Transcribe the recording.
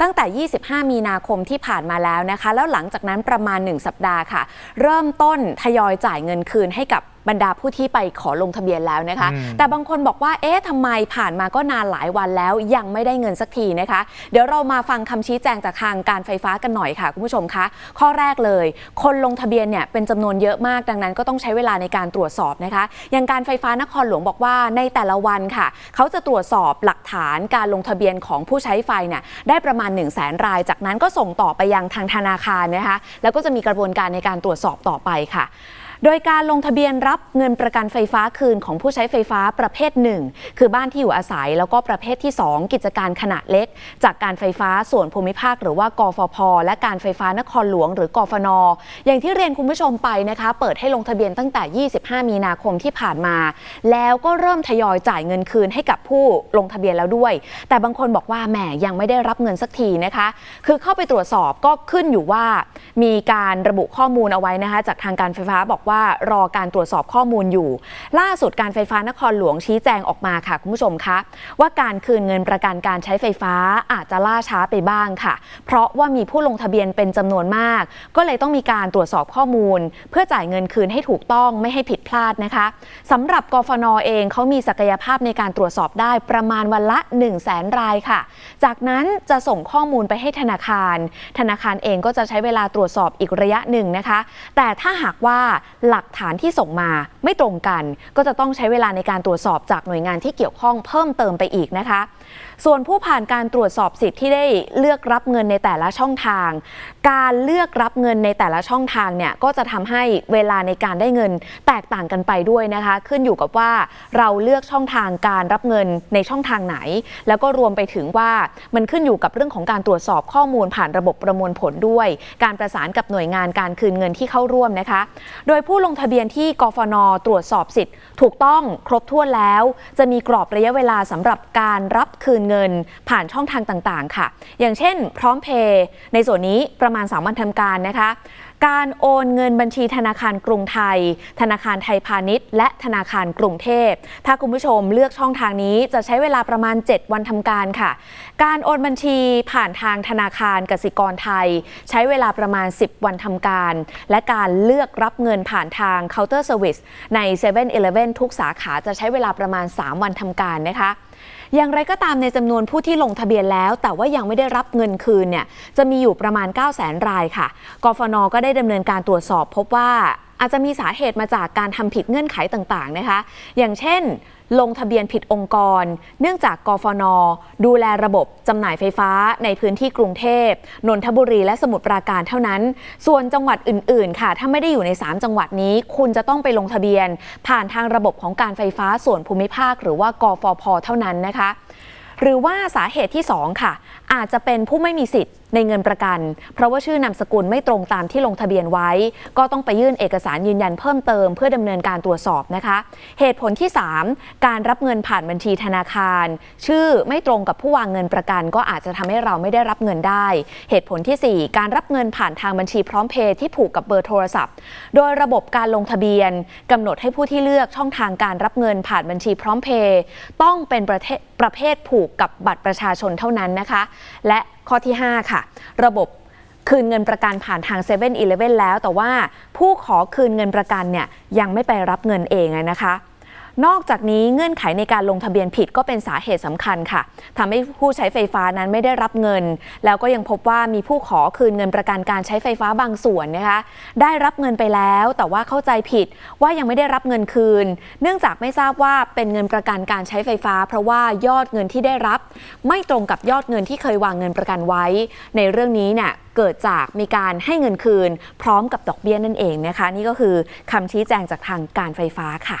ตั้งแต่ 25 มีนาคมที่ผ่านมาแล้วนะคะ แล้วหลังจากนั้นประมาณ 1 สัปดาห์ค่ะ เริ่มต้นทยอยจ่ายเงินคืนให้กับบรรดาผู้ที่ไปขอลงทะเบียนแล้วนะคะอืมแต่บางคนบอกว่าเอ๊ะทำไมผ่านมาก็นานหลายวันแล้วยังไม่ได้เงินสักทีนะคะ เดี๋ยวเรามาฟังคำชี้แจงจากทางการไฟฟ้ากันหน่อยค่ะคุณผู้ชมคะข้อแรกเลย คนลงทะเบียนเนี่ยเป็นจำนวนเยอะมากดังนั้น ก็ต้องใช้เวลาในการตรวจสอบนะคะอย่างการไฟฟ้านครหลวงบอกว่าในแต่ละวันค่ะ เขาจะตรวจสอบหลักฐานการลงทะเบียนของผู้ใช้ไฟเนี่ยได้ประมาณ 1 0 0 0 0แสนราย จากนั้นก็ส่งต่อไปยังทางธนาคารนะคะแล้วก็จะมีกระบวนการในการตรวจสอบต่อไปค่ะ โดยการลงทะเบียนรับเงินประกันไฟฟ้าคืนของผู้ใช้ไฟฟ้าประเภทหนึ่งคือบ้านที่อยู่อาศัย แล้วก็ประเภทที่ 2 กิจการขนาดเล็ก จากการไฟฟ้าส่วนภูมิภาค หรือว่ากฟพ และการไฟฟ้านครหลวง หรือกฟน อย่างที่เรียนคุณผู้ชมไปนะคะ เปิดให้ลงทะเบียนตั้งแต่ 25 มีนาคมที่ผ่านมา แล้วก็เริ่มทยอยจ่ายเงินคืนให้กับผู้ลงทะเบียนแล้วด้วย แต่บางคนบอกว่าแหมยังไม่ได้รับเงินสักทีนะคะ คือเข้าไปตรวจสอบก็ขึ้นอยู่ว่า มีการระบุข้อมูลเอาไว้นะคะ จากทางการไฟฟ้าบอกว่ารอการตรวจสอบข้อมูลอยู่ ล่าสุดการไฟฟ้านครหลวงชี้แจงออกมาค่ะคุณผู้ชมคะว่าการคืนเงินประกันการใช้ไฟฟ้าอาจจะล่าช้าไปบ้างค่ะ เพราะว่ามีผู้ลงทะเบียนเป็นจำนวนมาก ก็เลยต้องมีการตรวจสอบข้อมูล เพื่อจ่ายเงินคืนให้ถูกต้องไม่ให้ผิดพลาดนะคะสำหรับกฟนเองเขามีศักยภาพในการตรวจสอบได้ประมาณวันละ 1 0 0 0 0แสนรายค่ะ จากนั้นจะส่งข้อมูลไปให้ธนาคาร ธนาคารเองก็จะใช้เวลาตรวจสอบอีกระยะหนึ่งนะคะ แต่ถ้าหากว่าหลักฐานที่ส่งมาไม่ตรงกัน ก็จะต้องใช้เวลาในการตรวจสอบจากหน่วยงานที่เกี่ยวข้องเพิ่มเติมไปอีกนะคะส่วนผู้ผ่านการตรวจสอบสิทธิ์ที่ได้เลือกรับเงินในแต่ละช่องทาง การเลือกรับเงินในแต่ละช่องทางเนี่ยก็จะทำให้เวลาในการได้เงินแตกต่างกันไปด้วยนะคะ ขึ้นอยู่กับว่าเราเลือกช่องทางการรับเงินในช่องทางไหน แล้วก็รวมไปถึงว่ามันขึ้นอยู่กับเรื่องของการตรวจสอบข้อมูลผ่านระบบประมวลผลด้วย การประสานกับหน่วยงานการคืนเงินที่เข้าร่วมนะคะ โดยผู้ลงทะเบียนที่กฟนตรวจสอบสิทธิ์ ถูกต้องครบถ้วนแล้ว จะมีกรอบระยะเวลาสำหรับการรับคืนเงินผ่านช่องทางต่างๆ ค่ะ อย่างเช่น พร้อมเพย์ในส่วนนี้ประมาณ 3 วันทำการนะคะการโอนเงินบัญชีธนาคารกรุงไทย ธนาคารไทยพาณิชย์ และธนาคารกรุงเทพ ถ้าคุณผู้ชมเลือกช่องทางนี้จะใช้เวลาประมาณ 7 วันทำการค่ะ การโอนบัญชีผ่านทางธนาคารกสิกรไทย ใช้เวลาประมาณ 10 วันทำการ และการเลือกรับเงินผ่านทางเคาน์เตอร์เซอร์วิสใน7 e เ e ่ e อทุกสาขาจะใช้เวลาประมาณ 3 วันทำการนะคะ อย่างไรก็ตามในจำนวนผู้ที่ลงทะเบียนแล้ว แต่ว่ายังไม่ได้รับเงินคืนเนี่ยจะมีอยู่ประมาณ 9 0 0 0 0 0 รายค่ะ กฟนก็ได้ดำเนินการตรวจสอบพบว่า อาจจะมีสาเหตุมาจากการทำผิดเงื่อนไขต่างๆนะคะ อย่างเช่น ลงทะเบียนผิดองค์กร เนื่องจากกฟน ดูแลระบบจำหน่ายไฟฟ้าในพื้นที่กรุงเทพนนทบุรีและสมุทรปราการเท่านั้น ส่วนจังหวัดอื่นๆ ค่ะ ถ้าไม่ได้อยู่ใน 3 จังหวัดนี้ คุณจะต้องไปลงทะเบียน ผ่านทางระบบของการไฟฟ้าส่วนภูมิภาค หรือว่ากฟพ เท่านั้นนะคะ หรือว่าสาเหตุที่ 2 ค่ะ อาจจะเป็นผู้ไม่มีสิทธิ์ ในเงินประกัน เพราะว่าชื่อนามสกุลไม่ตรงตามที่ลงทะเบียนไว้ ก็ต้องไปยื่นเอกสารยืนยันเพิ่มเติมเพื่อดำเนินการตรวจสอบนะคะ เหตุผลที่ 3 การรับเงินผ่านบัญชีธนาคาร ชื่อไม่ตรงกับผู้วางเงินประกัน ก็อาจจะทำให้เราไม่ได้รับเงินได้ เหตุผลทีสี่ 4 การรับเงินผ่านทางบัญชีพร้อมเพย์ที่ผูกกับเบอร์โทรศัพท์ โดยระบบการลงทะเบียนกำหนดให้ผู้ที่เลือกช่องทางการรับเงินผ่านบัญชีพร้อมเพย์ต้องเป็นประเทศประเภทผูกกับบัตรประชาชนเท่านั้นนะคะ และข้อที่ 5 ค่ะ ระบบคืนเงินประกันผ่านทาง7 e เ e ่ e อแล้ว แต่ว่าผู้ขอคืนเงินประกันเนี่ยยังไม่ไปรับเงินเองนะคะ นอกจากนี้เงื่อนไขในการลงทะเบียนผิดก็เป็นสาเหตุสำคัญค่ะทำให้ผู้ใช้ไฟฟ้านั้นไม่ได้รับเงิน แล้วก็ยังพบว่ามีผู้ขอคืนเงินประกันการใช้ไฟฟ้าบางส่วนนะคะได้รับเงินไปแล้วแต่ว่าเข้าใจผิดว่ายังไม่ได้รับเงินคืน เนื่องจากไม่ทราบว่าเป็นเงินประกันการใช้ไฟฟ้า เพราะว่ายอดเงินที่ได้รับ ไม่ตรงกับยอดเงินที่เคยวางเงินประกันไว้ ในเรื่องนี้เนี่ยเกิดจากมีการให้เงินคืน พร้อมกับดอกเบี้ยนั่นเองนะคะ นี่ก็คือคำชี้แจงจากทางการไฟฟ้าค่ะ